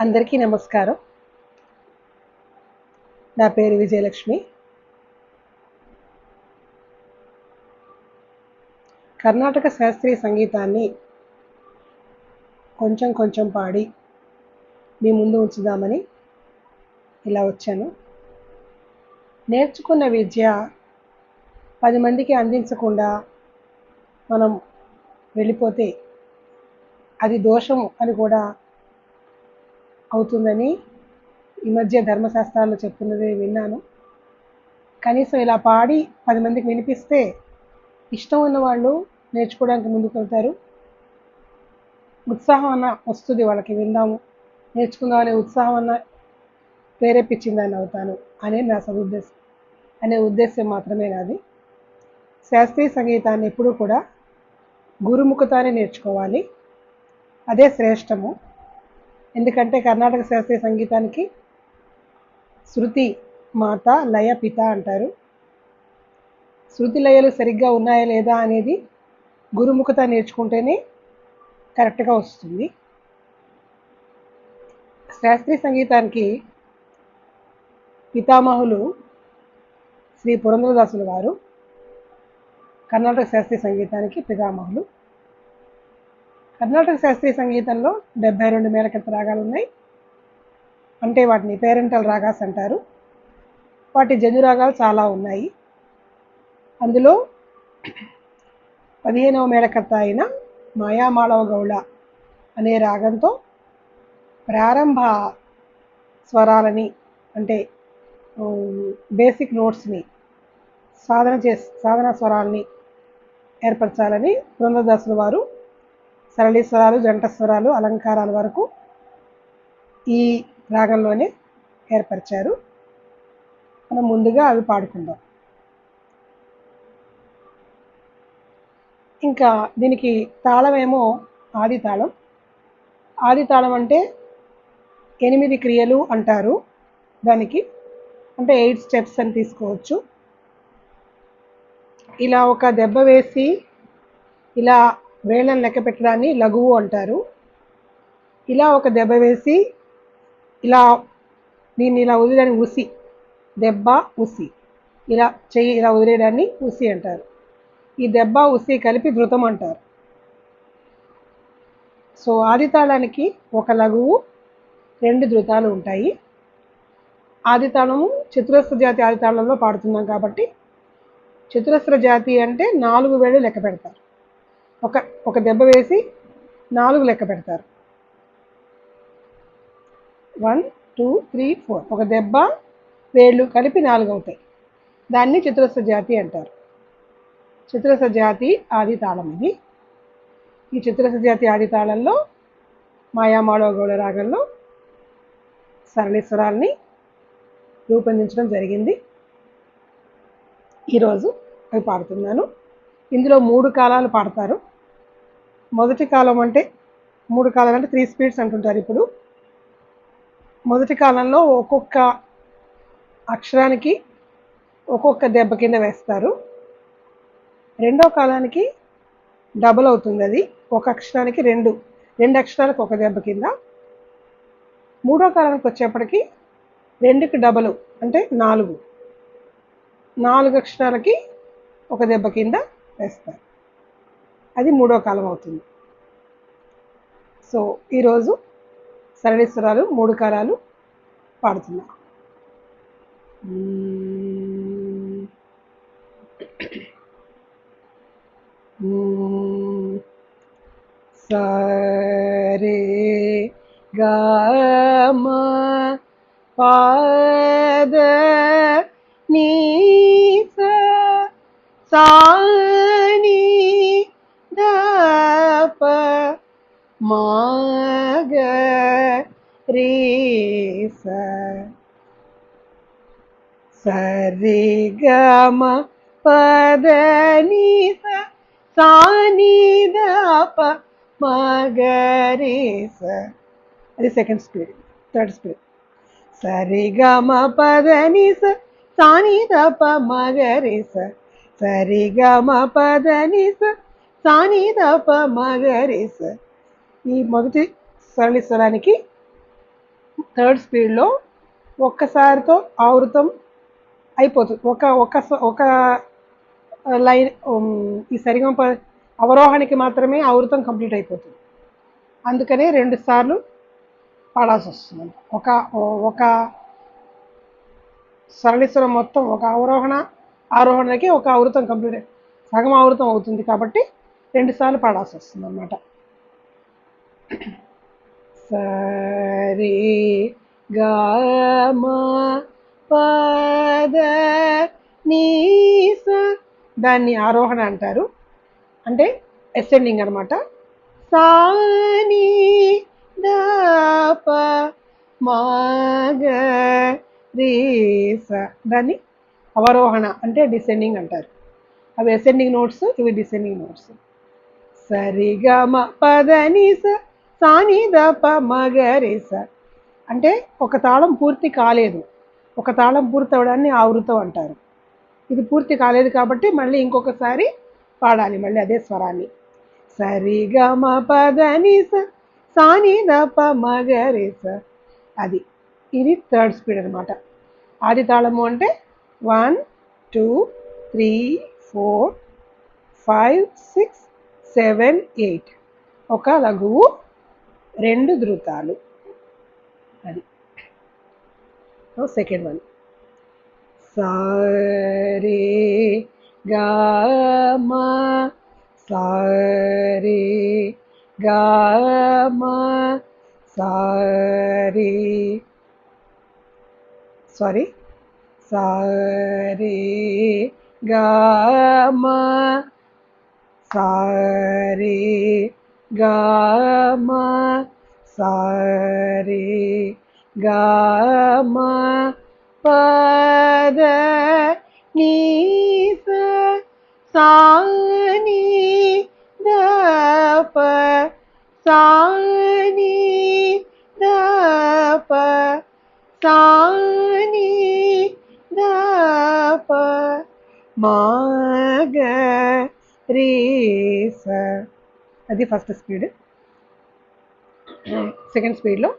అందరికీ నమస్కారం. నా పేరు విజయలక్ష్మి. కర్ణాటక శాస్త్రీయ సంగీతాన్ని కొంచెం కొంచెం పాడి మీ ముందు ఉంచుదామని ఇలా వచ్చాను. నేర్చుకున్న విద్య పది మందికి అందించకుండా మనం వెళ్ళిపోతే అది దోషం అని కూడా అవుతుందని ఈ మధ్య ధర్మశాస్త్రాల్లో చెప్తున్నది విన్నాను. కనీసం ఇలా పాడి పది మందికి వినిపిస్తే ఇష్టం ఉన్న వాళ్ళు నేర్చుకోవడానికి ముందుకు వెళ్తారు. ఉత్సాహం అన్న వస్తుంది వాళ్ళకి విందాము. నేర్చుకుందాం అనే ఉత్సాహం అన్న ప్రేరేపించిందని అవుతాను అనే నా సదుద్దేశం. అనే ఉద్దేశం మాత్రమే నాది. శాస్త్రీయ సంగీతాన్ని ఎప్పుడూ కూడా గురుముఖతానే నేర్చుకోవాలి. అదే శ్రేష్టము. ఎందుకంటే కర్ణాటక శాస్త్రీయ సంగీతానికి శృతి మాత లయ పిత అంటారు. శృతి లయలు సరిగ్గా ఉన్నాయా లేదా అనేది గురుముఖత నేర్చుకుంటేనే కరెక్ట్గా వస్తుంది. శాస్త్రీయ సంగీతానికి పితామహులు శ్రీ పురంధరదాసులు గారు కర్ణాటక శాస్త్రీయ సంగీతానికి పితామహులు. కర్ణాటక శాస్త్రీయ సంగీతంలో డెబ్బై రెండు మేళకర్త రాగాలు ఉన్నాయి. అంటే వాటిని పేరెంటల్ రాగాస్ అంటారు. వాటి జన్యు రాగాలు చాలా ఉన్నాయి. అందులో పదిహేనవ మేళకర్త అయిన మాయామాళవ గౌళ అనే రాగంతో ప్రారంభ స్వరాలని అంటే బేసిక్ నోట్స్ని సాధన చే సాధన స్వరాల్ని ఏర్పరచాలని బృందదాసుల వారు సరళి స్వరాలు జంట స్వరాలు అలంకారాల వరకు ఈ రాగంలోనే ఏర్పరిచారు. మనం ముందుగా అవి పాడుకుందాం. ఇంకా దీనికి తాళమేమో ఆది తాళం. ఆది తాళం అంటే ఎనిమిది క్రియలు అంటారు దానికి. అంటే ఎయిట్ స్టెప్స్ అని తీసుకోవచ్చు. ఇలా ఒక దెబ్బ వేసి ఇలా వేళ్ళని లెక్క పెట్టడాన్ని లఘువు అంటారు. ఇలా ఒక దెబ్బ వేసి ఇలా దీన్ని ఇలా వదిలేదాన్ని ఉసి దెబ్బ ఉసి. ఇలా చెయ్యి ఇలా వదిలేయడాన్ని ఉసి అంటారు. ఈ దెబ్బ ఉసి కలిపి ధృతం అంటారు. సో ఆదితాళానికి ఒక లఘువు రెండు ధృతాలు ఉంటాయి. ఆదితాళము చతురస్ర జాతి ఆదితాళంలో పాడుతున్నాం కాబట్టి చతురస్ర జాతి అంటే నాలుగు వేళ్ళు లెక్క పెడతారు. ఒక ఒక దెబ్బ వేసి నాలుగు లెక్క పెడతారు. వన్ టూ త్రీ ఫోర్ ఒక దెబ్బ వేళ్ళు కలిపి నాలుగు అవుతాయి. దాన్ని చతురస్ర జాతి అంటారు. చతురస్ర జాతి ఆది తాళం ఇది. ఈ చతురస్ర జాతి ఆది తాళంలో మాయామాళవ గౌడ రాగంలో సరళేశ్వరాల్ని రూపొందించడం జరిగింది. ఈరోజు అవి పాడుతున్నాను. ఇందులో మూడు కాలాలు పాడతారు. మొదటి కాలం అంటే మూడు కాలాలు అంటే త్రీ స్పీడ్స్ అంటుంటారు ఇప్పుడు. మొదటి కాలంలో ఒక్కొక్క అక్షరానికి ఒక్కొక్క దెబ్బ కింద వేస్తారు. రెండో కాలానికి డబుల్ అవుతుంది అది. ఒక అక్షరానికి రెండు రెండు అక్షరాలకు ఒక దెబ్బ కింద. మూడో కాలానికి వచ్చేప్పటికి రెండుకి డబలు అంటే నాలుగు. నాలుగు అక్షరాలకి ఒక దెబ్బ కింద వేస్తారు. అది మూడో కాలం అవుతుంది. సో ఈరోజు సరళేశ్వరాలు మూడు కాలాలు పాడుతున్నా సరే గమ పాద నీ మాగ రే స సరి గమ పద నీ సాని దప మగ రే స అది సెకండ్ స్పీడ్ థర్డ్ స్పీడ్ సరి గమ ఈ మొదటి సరళి స్వరానికి థర్డ్ స్పీడ్లో ఒక్కసారితో ఆవృతం అయిపోతుంది ఒక ఒక స- ఒక లైన్ ఈ సరిగమ అవరోహణకి మాత్రమే ఆవృతం కంప్లీట్ అయిపోతుంది. అందుకనే రెండు సార్లు పాడాల్సి వస్తుంది. ఒక ఒక సరళిస్వరం మొత్తం ఒక అవరోహణ ఆరోహణకి ఒక ఆవృతం కంప్లీట్ సగం ఆవృతం అవుతుంది కాబట్టి రెండు సార్లు పాడాల్సి వస్తుంది అన్నమాట సరి గమ పద నీస. దాన్ని ఆరోహణ అంటారు. అంటే అసెండింగ్ అనమాట సాని దాప మాగ రీస. దాన్ని అవరోహణ అంటే డిసెండింగ్ అంటారు. అవి అసెండింగ్ నోట్స్ ఇవి డిసెండింగ్ నోట్స్ సరిగమ పదనిస సాని దప మగరేస అంటే ఒక తాళం పూర్తి కాలేదు. ఒక తాళం పూర్తి అవడాన్ని ఆవృతం అంటారు. ఇది పూర్తి కాలేదు కాబట్టి మళ్ళీ ఇంకొకసారి పాడాలి మళ్ళీ అదే స్వరాన్ని. సరిగమ పదనిస సాని దప మగరేస అది. ఇది థర్డ్ స్పీడ్ అనమాట ఆది తాళము అంటే one two three four five six seven eight. ఒక లఘువు రెండు ధృతాలు. అది. సెకండ్ వన్ సారే గామ సారే గామా సారీ. సారీ సారీ గామ సారీ గామ సారే గామ పద నీస సాని దప సాని దప సాని దప మాగ రీస అది ఫస్ట్ స్పీడ్ సెకండ్ స్పీడ్లో